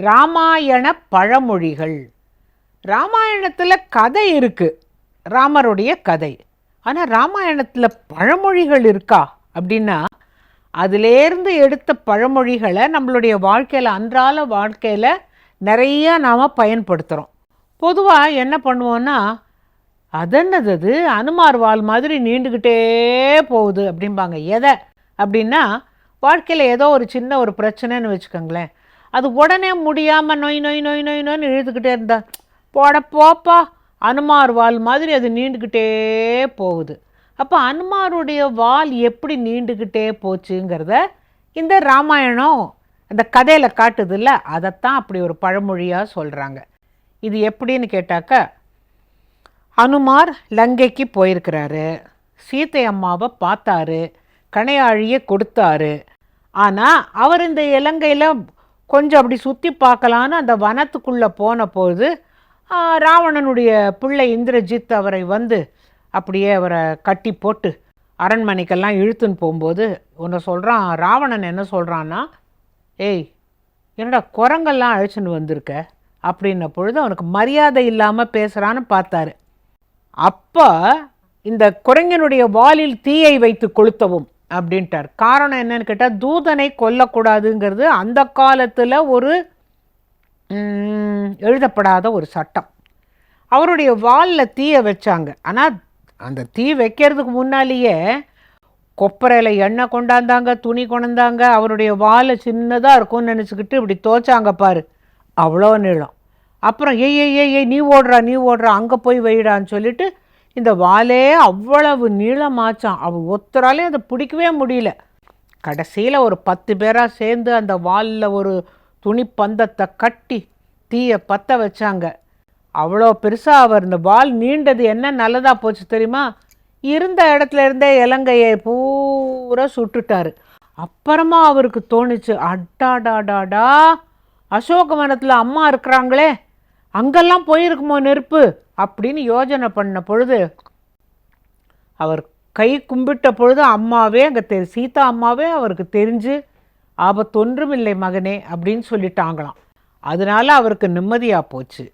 ராமாயண பழமொழிகள். ராமாயணத்தில் கதை இருக்குது ராமருடைய கதை. ஆனால் ராமாயணத்தில் பழமொழிகள் இருக்கா? அப்படின்னா அதிலேருந்து எடுத்த பழமொழிகளை நம்மளுடைய வாழ்க்கையில் அன்றாட வாழ்க்கையில் நிறைய நாம் பயன்படுத்துகிறோம் பொதுவாக என்ன பண்ணுவோன்னா அதென்னது அது அனுமார் வால் மாதிரி நீண்டுக்கிட்டே போகுது அப்படிம்பாங்க. எதை? அப்படின்னா வாழ்க்கையில் ஏதோ ஒரு சின்ன ஒரு பிரச்சனைன்னு வச்சுக்கோங்களேன். அது உடனே முடியாமல் நொய் நொய் நொய் நொய் நொய்னு எழுதுக்கிட்டே இருந்தா போட போப்பா அனுமார் வால் மாதிரி அது நீண்டுக்கிட்டே போகுது. அப்போ அனுமாருடைய வால் எப்படி நீண்டுக்கிட்டே போச்சுங்கிறத இந்த ராமாயணம் அந்த கதையில் காட்டுதில்ல அதைத்தான் அப்படி ஒரு பழமொழியாக சொல்கிறாங்க இது எப்படின்னு கேட்டாக்க அனுமார் லங்கைக்கு போயிருக்கிறாரு சீத்தை அம்மாவை பார்த்தாரு கணையாழியை கொடுத்தாரு. ஆனால் அவர் இந்த இலங்கையில் கொஞ்சம் அப்படி சுற்றி பார்க்கலான்னு அந்த வனத்துக்குள்ளே போன போது ராவணனுடைய பிள்ளை இந்திரஜித் அவரை வந்து அப்படியே அவரை கட்டி போட்டு அரண்மனைக்கெல்லாம் இழுத்துன்னு போகும்போது ஒன்று சொல்கிறான் ராவணன் என்ன சொல்கிறான்னா ஏய் என்னடா குரங்கெல்லாம் அழைச்சின்னு வந்திருக்க? அப்படின்ன பொழுது அவனுக்கு மரியாதை இல்லாமல் பேசுகிறான்னு பார்த்தாரு. அப்போ இந்த குரங்கனுடைய வாலில் தீயை வைத்து கொளுத்தவும் அப்படின்ட்டார். காரணம் என்னன்னு கேட்டால் தூதனை கொல்லக்கூடாதுங்கிறது அந்த காலத்தில் ஒரு எழுதப்படாத ஒரு சட்டம். அவருடைய வாலில் தீயை வச்சாங்க. ஆனால் அந்த தீ வைக்கிறதுக்கு முன்னாலேயே கொப்பரையில் எண்ணெய் கொண்டாந்தாங்க துணி கொண்டாந்தாங்க. அவருடைய வாலை சின்னதாக இருக்கும்னு நினச்சிக்கிட்டு இப்படி தோச்சாங்க பாரு. அவ்வளோ நீளம். அப்புறம் ஏய் ஏய் ஏய் ஏய் நீ ஓடுறா நீ ஓடுறா அங்கே போய் வைடான்னு சொல்லிட்டு இந்த வாலே அவ்வளவு நீளமாச்சான். அவள் ஒத்தராலே அதை பிடிக்கவே முடியல. கடைசியில் ஒரு பத்து பேராக சேர்ந்து அந்த வாலில் ஒரு துணி பந்தத்தை கட்டி தீயை பற்ற வச்சாங்க. அவ்வளோ பெருசாக அவர் இந்த வால் நீண்டது என்ன நல்லதாக போச்சு தெரியுமா? இருந்த இடத்துல இருந்தே இலங்கையை பூரா சுட்டுட்டாரு. அப்புறமா அவருக்கு தோணுச்சு அட்டாடாடாடா அசோகவனத்தில் அம்மா இருக்கிறாங்களே. அங்கெல்லாம் போயிருக்குமோ நெருப்பு? அப்படின்னு யோஜனை பண்ண பொழுது அவர் கை கும்பிட்ட பொழுது அம்மாவே அங்கே தெ சீதா அம்மாவே அவருக்கு தெரிஞ்சு ஆபத்தொன்றும் இல்லை மகனே அப்படின்னு சொல்லிட்டாங்களாம். அதனால அவருக்கு நிம்மதியாக போச்சு.